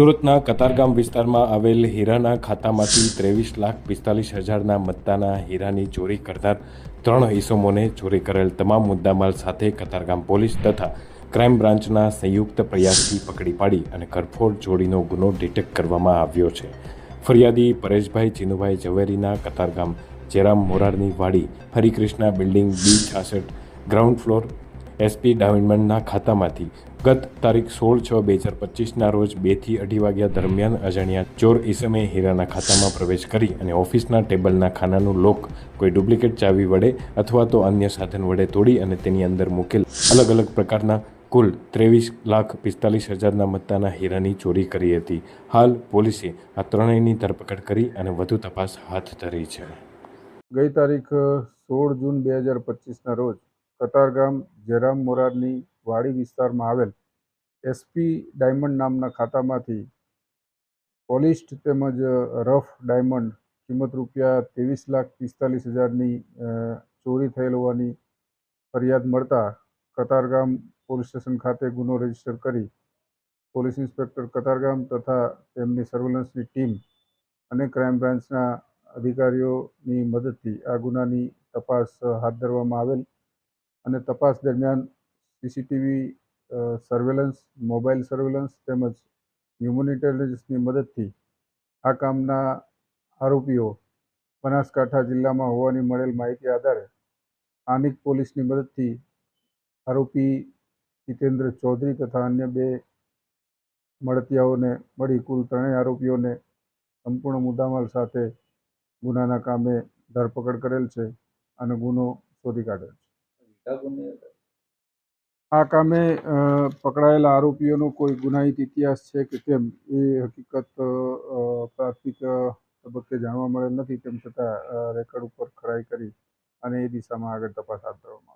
સુરતના કતારગામ વિસ્તારમાં આવેલ હીરાના ખાતામાંથી ત્રેવીસ લાખ પિસ્તાલીસ હજારના મત્તાના હીરાની ચોરી કરનાર ત્રણ ઇસમોને ચોરી કરેલ તમામ મુદ્દામાલ સાથે કતારગામ પોલીસ તથા ક્રાઇમ બ્રાન્ચના સંયુક્ત પ્રયાસથી પકડી પાડી અને કરફોડ ચોરીનો ગુનો ડિટેક્ટ કરવામાં આવ્યો છે. ફરિયાદી પરેશભાઈ ચિનુભાઈ ઝવેરીના કતારગામ, જેરામ મોરારની વાડી, હરિકૃષ્ણા બિલ્ડિંગ બી છાસઠ, ગ્રાઉન્ડ ફ્લોર એસપી ડાયમંડના ખાતામાંથી ગત તારીખ સોળ છ બે હજાર પચીસના રોજ બેથી અઢી વાગ્યા દરમિયાન અજાણ્યા ચોર ઈસમે હીરાના ખાતામાં પ્રવેશ કરી અને ઓફિસના ટેબલના ખાનાનું લોક કોઈ ડુપ્લિકેટ ચાવી વડે અથવા તો અન્ય સાધન વડે તોડી અને તેની અંદર મૂકેલ અલગ અલગ પ્રકારના કુલ ત્રેવીસ લાખ પિસ્તાલીસ હજારના મત્તાના હીરાની ચોરી કરી હતી. હાલ પોલીસે આ ત્રણેયની ધરપકડ કરી અને વધુ તપાસ હાથ ધરી છે. ગઈ તારીખ સોળ જૂન બે હજાર પચીસના રોજ કતારગામ જેરામ મોરારની વાડી વિસ્તારમાં આવેલ એસપી ડાયમંડ નામના ખાતામાંથી પોલિસ્ડ તેમજ રફ ડાયમંડ કિંમત રૂપિયા ત્રેવીસ લાખ પિસ્તાલીસ હજારની ચોરી થયેલ હોવાની ફરિયાદ મળતા કતારગામ પોલીસ સ્ટેશન ખાતે ગુનો રજિસ્ટર કરી પોલીસ ઇન્સ્પેક્ટર કતારગામ તથા તેમની સર્વેલન્સની ટીમ અને ક્રાઇમ બ્રાન્ચના અધિકારીઓની મદદથી આ ગુનાની તપાસ હાથ ધરવામાં આવેલ. અને તપાસ દરમિયાન સીસીટીવી સર્વેલન્સ મોબાઈલ સર્વેલન્સ તેમજ હ્યુમન ઇન્ટેલિજન્સની મદદથી આ કામના આરોપીઓ બનાસકાંઠા જિલ્લામાં હોવાની મળેલ માહિતી આધારે સ્થાનિક પોલીસની મદદથી આરોપી જીતેન્દ્ર ચૌધરી તથા અન્ય બે મળતિયાઓને મળી કુલ ત્રણેય આરોપીઓને સંપૂર્ણ મુદ્દામાલ સાથે ગુનાના કામે ધરપકડ કરેલ છે અને ગુનો શોધી કાઢેલ છે. આ કામે પકડાયેલા આરોપીઓનો કોઈ ગુનાહિત ઇતિહાસ છે કે કેમ? એ હકીકત પ્રાથમિક તબક્કે જાણવા મળેલ નથી. તેમ છતાં રેકર્ડ ઉપર ખરાઈ કરી અને એ દિશામાં આગળ તપાસ હાથ ધરવામાં